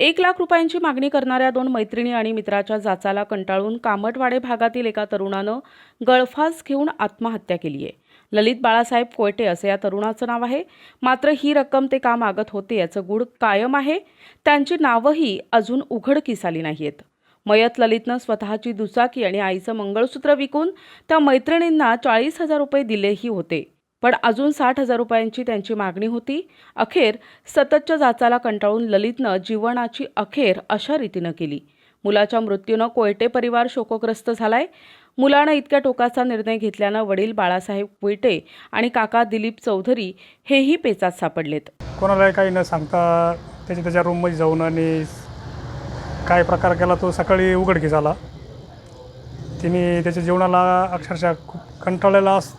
एक लाख रुपयांची मागणी करणाऱ्या दोन मैत्रिणी आणि मित्राच्या जाचाला कंटाळून कामटवाडे भागातील एका तरुणानं गळफास घेऊन आत्महत्या केली आहे. ललित बाळासाहेब कोयटे असं या तरुणाचं नाव आहे. मात्र ही रक्कम ते का मागत होते याचं गुढ कायम आहे. त्यांची नावंही अजून उघडकीस आली नाहीयेत. मयत ललितनं स्वतःची दुचाकी आणि आईचं मंगळसूत्र विकून त्या मैत्रिणींना चाळीस हजार रुपये दिलेही होते. पण अजून साठ हजार रुपयांची त्यांची मागणी होती. अखेर सततच्या जाचाला कंटाळून ललितनं जीवनाची अखेर अशा रीतीनं केली. मुलाच्या मृत्यूनं कोयटे परिवार शोकग्रस्त झालाय. मुलानं इतक्या टोकाचा निर्णय घेतल्यानं वडील बाळासाहेब कोयटे आणि काका दिलीप चौधरी हेही पेचात सापडलेत. कोणालाही काही न सांगता त्याच्या त्याच्या रूममध्ये जाऊन आणि काय प्रकार केला तो सकाळी उघडकी झाला तिने त्याच्या जीवनाला अक्षरशः खूप कंटाळलेला अस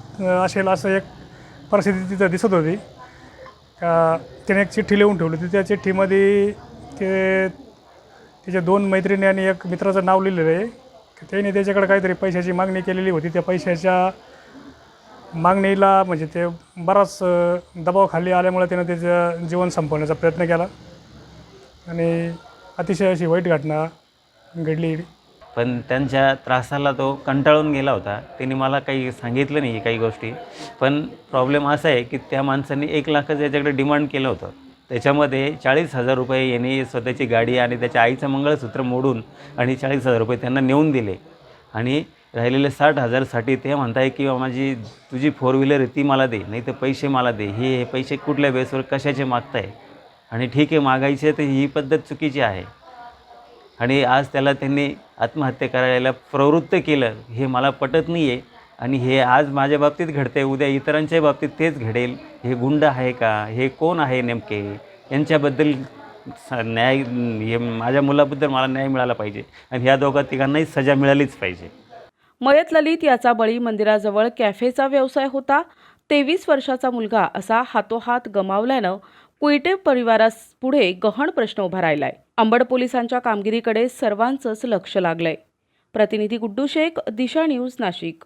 असेल असं एक परिस्थिती तिथं दिसत होती. का त्याने एक चिठ्ठी लिहून ठेवली होती. त्या चिठ्ठीमध्ये ते त्याच्या दोन मैत्रिणी आणि एक मित्राचं नाव लिहिलेलं आहे. की त्याने त्याच्याकडे काहीतरी पैशाची मागणी केलेली होती. त्या पैशाच्या मागणीला म्हणजे ते बराच दबाव खाली आल्यामुळे त्यानं त्याचं जीवन संपवण्याचा प्रयत्न केला. आणि अतिशय अशी वाईट घटना घडली. पण त्यांच्या त्रासाला तो कंटाळून गेला होता. त्यांनी मला काही सांगितलं नाही काही गोष्टी. पण प्रॉब्लेम असा आहे की त्या माणसाने एक लाखाचं याच्याकडे डिमांड केलं होतं. त्याच्यामध्ये चाळीस हजार रुपये यांनी स्वतःची गाडी आणि त्याच्या आईचं मंगळसूत्र मोडून आणि चाळीस हजार रुपये त्यांना नेऊन दिले. आणि राहिलेले साठ हजारसाठी ते म्हणताय की माझी तुझी फोर व्हीलर आहे ती मला दे नाही तर पैसे मला दे. हे पैसे कुठल्या बेसवर कशाचे मागताय? आणि ठीक आहे मागायचे तर ही पद्धत चुकीची आहे. आणि आज त्याला त्यांनी आत्महत्या करायला प्रवृत्त केलं हे मला पटत नाही आहे आणि हे आज माझ्या बाबतीत घडते उद्या इतरांच्या बाबतीत तेच घडेल. हे गुंड आहे का? हे कोण आहे नेमके? यांच्याबद्दल स- न्याय हे माझ्या मुलाबद्दल मला न्याय मिळाला पाहिजे. आणि ह्या दोघा तिघांनाही सजा मिळालीच पाहिजे. मयत ललित याचा बळी मंदिराजवळ कॅफेचा व्यवसाय होता. तेवीस वर्षाचा मुलगा असा हातोहात गमावल्यानं कुईटे परिवारास पुढे गहन प्रश्न उभा राहिलाय. अंबड पोलिसांच्या कामगिरीकडे सर्वांचंच लक्ष लागलंय. प्रतिनिधी गुड्डू शेख दिशा न्यूज नाशिक.